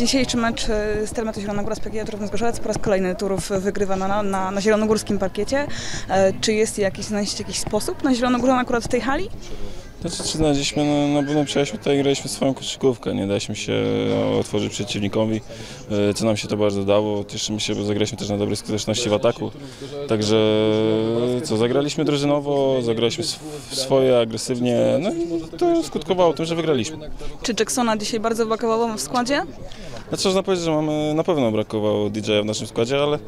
Dzisiejszy mecz e, Stelmatu Zielonogóra z PGA Turów Zgorzelec po raz kolejny Turów wygrywa na, na, na zielonogórskim parkiecie. E, Czy jest jakiś, znaleźliście jakiś sposób na Zielonogórę akurat w tej hali? Znaczy, czy znaleźliśmy, no, na pewno przyjechaliśmy tutaj i graliśmy swoją koszykówkę, nie daliśmy się otworzyć przeciwnikowi, e, co nam się to bardzo dało. Cieszymy się, bo zagraliśmy też na dobrej skuteczności w ataku. Także co, zagraliśmy drużynowo, zagraliśmy sw- swoje agresywnie, no i to skutkowało tym, że wygraliśmy. Czy Jacksona dzisiaj bardzo brakowało w składzie? Znaczy, można powiedzieć, że mamy, na pewno brakowało DJ-a w naszym składzie, ale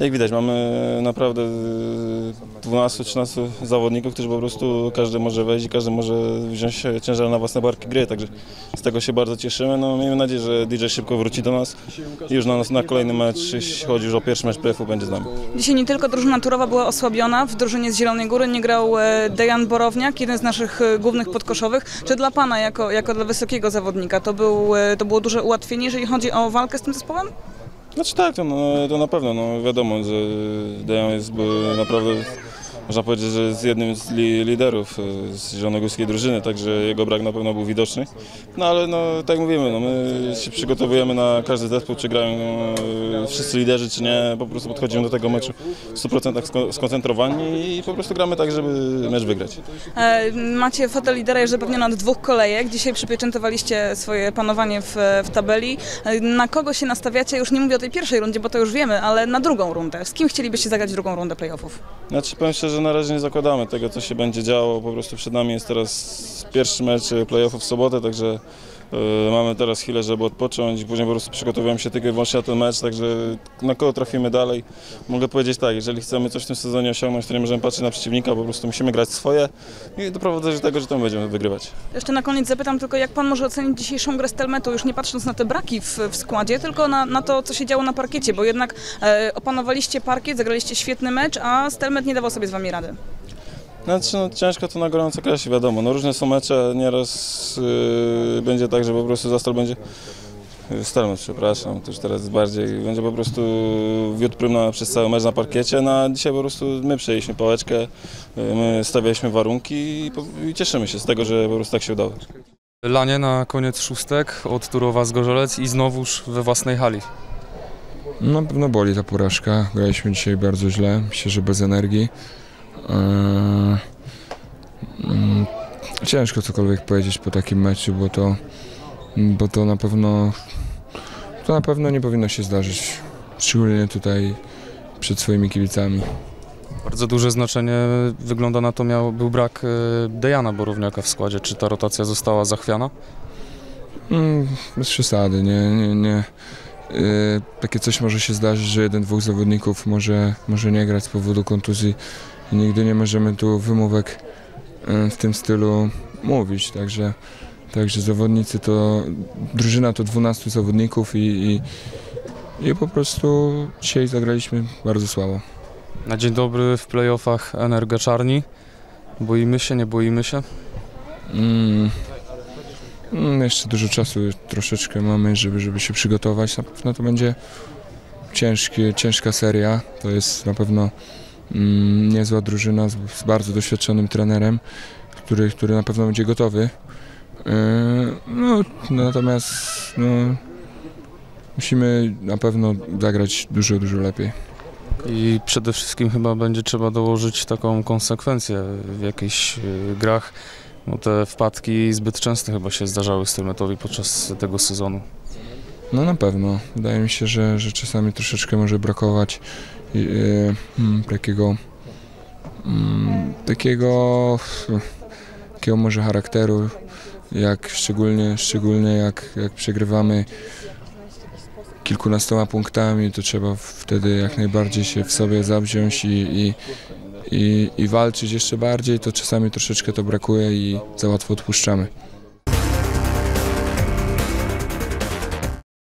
jak widać, mamy naprawdę e, 12-13 zawodników, którzy po prostu każdy może wejść i każdy może wziąć ciężar na własne barki gry, także z tego się bardzo cieszymy. No, miejmy nadzieję, że DJ szybko wróci do nas i już na, nas, na kolejny mecz, jeśli chodzi już o pierwszy mecz PF-u, będzie z nami. Dzisiaj nie tylko drużyna turowa była osłabiona, w drużynie z Zielonej Góry nie grał e, Dejan Borowniak, jeden z naszych e, głównych podkoszowych. Czy dla Pana, jako, jako dla wysokiego zawodnika, to, był, e, to było duże ułatwienie, jeżeli chodzi o walkę z tym zespołem? Znaczy tak, to, no, to na pewno, no, wiadomo, że Dejan jest by, naprawdę, można powiedzieć, że jest jednym z li, liderów e, z zielonogórskiej drużyny, także jego brak na pewno był widoczny. No ale no, tak jak mówimy, no, my się przygotowujemy na każdy zespół, czy grają no, wszyscy liderzy, czy nie, po prostu podchodzimy do tego meczu w 100% sko- skoncentrowani i po prostu gramy tak, żeby mecz wygrać. E, Macie fotel lidera już zapewniony od dwóch kolejek. Dzisiaj przypieczętowaliście swoje panowanie w, w tabeli. Na kogo się nastawiacie? Już nie mówię o tej pierwszej rundzie, bo to już wiemy, ale na drugą rundę. Z kim chcielibyście zagrać drugą rundę playoffów? Znaczy powiem szczerze, na razie nie zakładamy tego, co się będzie działo. Po prostu przed nami jest teraz pierwszy mecz e, playoffów w sobotę, także mamy teraz chwilę, żeby odpocząć. Później po prostu przygotowujemy się tylko i wyłącznie na ten mecz, także na kogo trafimy dalej. Mogę powiedzieć tak, jeżeli chcemy coś w tym sezonie osiągnąć, to nie możemy patrzeć na przeciwnika, po prostu musimy grać swoje i doprowadzić do tego, że to będziemy wygrywać. Jeszcze na koniec zapytam tylko, jak pan może ocenić dzisiejszą grę Stelmetu, już nie patrząc na te braki w, w składzie, tylko na, na to, co się działo na parkiecie, bo jednak e, opanowaliście parkiet, zagraliście świetny mecz, a Stelmet nie dawał sobie z wami rady. Znaczy, no, ciężko to na gorąco krasie, wiadomo. No, różne są mecze, nieraz yy, będzie tak, że po prostu Zastal będzie... Stelmet, przepraszam, to już teraz bardziej, będzie po prostu wiódł prym przez cały mecz na parkiecie, no a dzisiaj po prostu my przejęliśmy pałeczkę, yy, my stawialiśmy warunki i, i cieszymy się z tego, że po prostu tak się udało. Lanie na koniec szóstek od Turowa z Gorzelec i znowuż we własnej hali. Na pewno boli ta porażka. Graliśmy dzisiaj bardzo źle. Myślę, że bez energii. Eee, mm, ciężko cokolwiek powiedzieć po takim meczu, bo to, bo to na pewno to na pewno nie powinno się zdarzyć. Szczególnie tutaj przed swoimi kibicami. Bardzo duże znaczenie wygląda na to miał, był brak e, Dejana Borowniaka w składzie. Czy ta rotacja została zachwiana? Mm, bez przesady, nie, nie, nie. Yy, takie coś może się zdarzyć, że jeden, dwóch zawodników może, może nie grać z powodu kontuzji i nigdy nie możemy tu wymówek yy, w tym stylu mówić, także, także zawodnicy to, drużyna to 12 zawodników i, i, i po prostu dzisiaj zagraliśmy bardzo słabo. Na dzień dobry w playoffach Energa Czarni. Boimy się, nie boimy się. Mm. Mm, jeszcze dużo czasu troszeczkę mamy, żeby, żeby się przygotować. Na pewno to będzie ciężkie, ciężka seria. To jest na pewno mm, niezła drużyna z, z bardzo doświadczonym trenerem, który, który na pewno będzie gotowy. Yy, no, natomiast no, musimy na pewno zagrać dużo, dużo lepiej. I przede wszystkim chyba będzie trzeba dołożyć taką konsekwencję w jakichś e, grach. Bo te wpadki zbyt często chyba się zdarzały Stelmetowi podczas tego sezonu. No na pewno. Wydaje mi się, że, że czasami troszeczkę może brakować yy, takiego mm, takiego takiego może charakteru, jak szczególnie, szczególnie jak, jak przegrywamy kilkunastoma punktami, to trzeba wtedy jak najbardziej się w sobie zawziąć i, i, i, i walczyć jeszcze bardziej, to czasami troszeczkę to brakuje i za łatwo odpuszczamy.